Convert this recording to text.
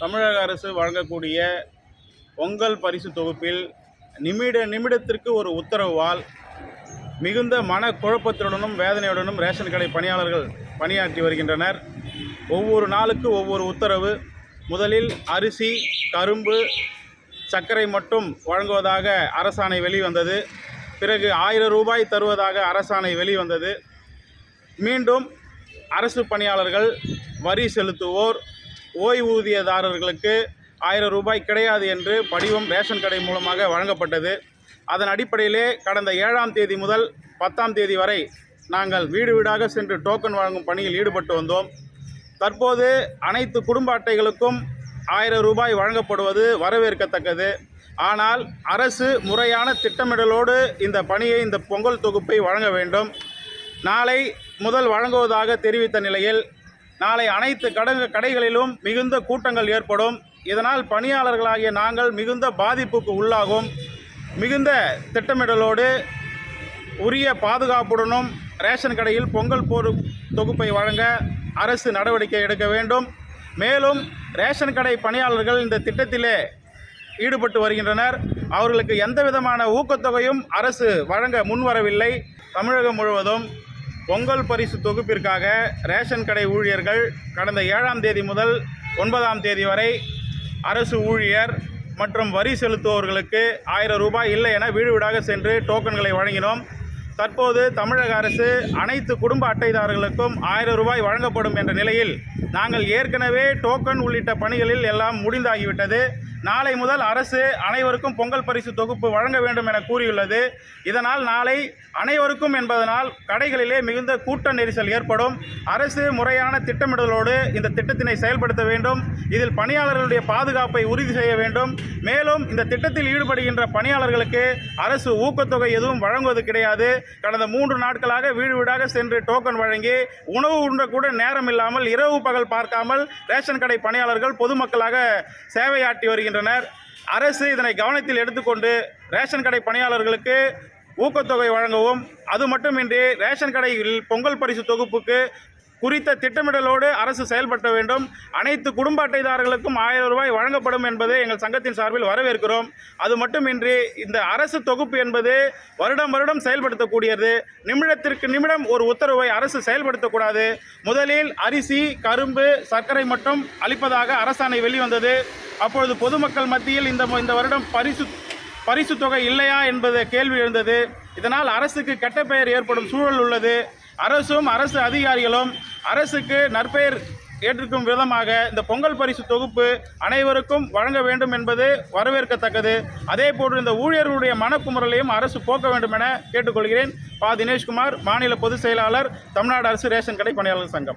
தமிழக அரசு வழங்கக்கூடிய பொங்கல் பரிசு தொகுப்பில் நிமிட நிமிடத்திற்கு ஒரு உத்தரவால் மிகுந்த மன குழப்பத்துடனும் வேதனையுடனும் ரேஷன் கடை பணியாளர்கள் பணியாற்றி வருகின்றனர். ஒவ்வொரு நாளுக்கு ஒவ்வொரு உத்தரவு. முதலில் அரிசி கரும்பு சர்க்கரை மட்டும் வழங்குவதாக அரசாணை வெளிவந்தது. பிறகு ஆயிரம் ரூபாய் தருவதாக அரசாணை வெளிவந்தது. மீண்டும் அரசு பணியாளர்கள் வரி செலுத்துவோர் ஓய்வூதியதாரர்களுக்கு ஆயிரம் ரூபாய் கிடையாது என்று படிவம் ரேஷன் கடை மூலமாக வழங்கப்பட்டது. அதன் அடிப்படையிலே கடந்த ஏழாம் தேதி முதல் பத்தாம் தேதி வரை நாங்கள் வீடு வீடாக சென்று டோக்கன் வழங்கும் பணியில் ஈடுபட்டு வந்தோம். தற்போது அனைத்து குடும்ப அட்டைகளுக்கும் ஆயிரம் ரூபாய் வழங்கப்படுவது வரவேற்கத்தக்கது. ஆனால் அரசு முறையான திட்டமிடலோடு இந்த பணியை இந்த பொங்கல் தொகுப்பை வழங்க வேண்டும். நாளை முதல் வழங்குவதாக தெரிவித்த நிலையில் நாளை அனைத்து கடங்க கடைகளிலும் மிகுந்த கூட்டங்கள் ஏற்படும். இதனால் பணியாளர்களாகிய நாங்கள் மிகுந்த பாதிப்புக்கு உள்ளாகும். மிகுந்த திட்டமிடலோடு உரிய பாதுகாப்புடனும் ரேஷன் கடையில் பொங்கல் போர் தொகுப்பை வழங்க அரசு நடவடிக்கை எடுக்க வேண்டும். மேலும் ரேஷன் கடை பணியாளர்கள் இந்த திட்டத்திலே ஈடுபட்டு வருகின்றனர். அவர்களுக்கு எந்த விதமான ஊக்கத்தொகையும் அரசு வழங்க முன்வரவில்லை. தமிழகம் முழுவதும் பொங்கல் பரிசு தொகுப்பிற்காக ரேஷன் கடை ஊழியர்கள் கடந்த ஏழாம் தேதி முதல் ஒன்பதாம் தேதி வரை அரசு ஊழியர் மற்றும் வரி செலுத்துவோர்களுக்கு ஆயிரம் ரூபாய் இல்லை என வீடு வீடாக சென்று டோக்கன்களை வழங்கினோம். தற்போது தமிழக அரசு அனைத்து குடும்ப அட்டைதாரர்களுக்கும் ஆயிரம் ரூபாய் வழங்கப்படும் என்ற நிலையில் நாங்கள் ஏற்கனவே டோக்கன் உள்ளிட்ட பணிகளில் எல்லாம் முடிந்தாகிவிட்டது. நாளை முதல் அரசு அனைவருக்கும் பொங்கல் பரிசு தொகுப்பு வழங்க வேண்டும் என கூறியுள்ளது. இதனால் நாளை அனைவருக்கும் என்பதனால் கடைகளிலே மிகுந்த கூட்ட நெரிசல் ஏற்படும். அரசு முறையான திட்டமிடலோடு இந்த திட்டத்தினை செயல்படுத்த வேண்டும். இதில் பணியாளர்களுடைய பாதுகாப்பை உறுதி செய்ய வேண்டும். மேலும் இந்த திட்டத்தில் ஈடுபடுகின்ற பணியாளர்களுக்கு அரசு ஊக்கத்தொகை எதுவும் வழங்குவது கிடையாது. கடந்த மூன்று நாட்களாக வீடு வீடாக சென்று டோக்கன் வழங்கி உணவு உண்ண கூட நேரம் இல்லாமல் இரவு பகல் பார்க்காமல் ரேஷன் கடை பணியாளர்கள் பொதுமக்களாக சேவையாற்றி வருகின்றனர். அரசு இதனை கவனத்தில் எடுத்துக்கொண்டு ரேஷன் கடை பணியாளர்களுக்கு ஊக்கத்தொகை வழங்கவும் அது மட்டுமின்றி ரேஷன் கடையில் பொங்கல் பரிசு தொகுப்புக்கு குறித்த திட்டமிடலோடு அரசு செயல்பட வேண்டும். அனைத்து குடும்ப அட்டைதாரர்களுக்கும் ஆயிரம் ரூபாய் வழங்கப்படும் என்பதை எங்கள் சங்கத்தின் சார்பில் வரவேற்கிறோம். அது மட்டுமின்றி இந்த அரசு தொகுப்பு என்பது வருடம் வருடம் செயல்படுத்தக்கூடியது. நிமிடத்திற்கு நிமிடம் ஒரு உத்தரவை அரசு செயல்படுத்தக்கூடாது. முதலில் அரிசி கரும்பு சர்க்கரை மட்டும் அளிப்பதாக அரசாணை வெளிவந்தது. அப்பொழுது பொதுமக்கள் மத்தியில் இந்த இந்த வருடம் பரிசு பரிசு தொகை இல்லையா என்பது கேள்வி எழுந்தது. இதனால் அரசுக்கு கெட்ட பெயர் ஏற்படும் சூழல் உள்ளது. அரசும் அரசு அதிகாரிகளும் அரசுக்கு நற்பெயர் ஏற்றிருக்கும் விதமாக இந்த பொங்கல் பரிசு தொகுப்பு அனைவருக்கும் வழங்க வேண்டும் என்பது வரவேற்கத்தக்கது. அதே போன்று இந்த ஊழியர்களுடைய மனக்குமுறலையும் அரசு போக்க வேண்டும் என கேட்டுக்கொள்கிறேன். பா. தினேஷ்குமார் மாநில பொதுச் செயலாளர் தமிழ்நாடு அரசு ரேஷன் கடை பணியாளர் சங்கம்.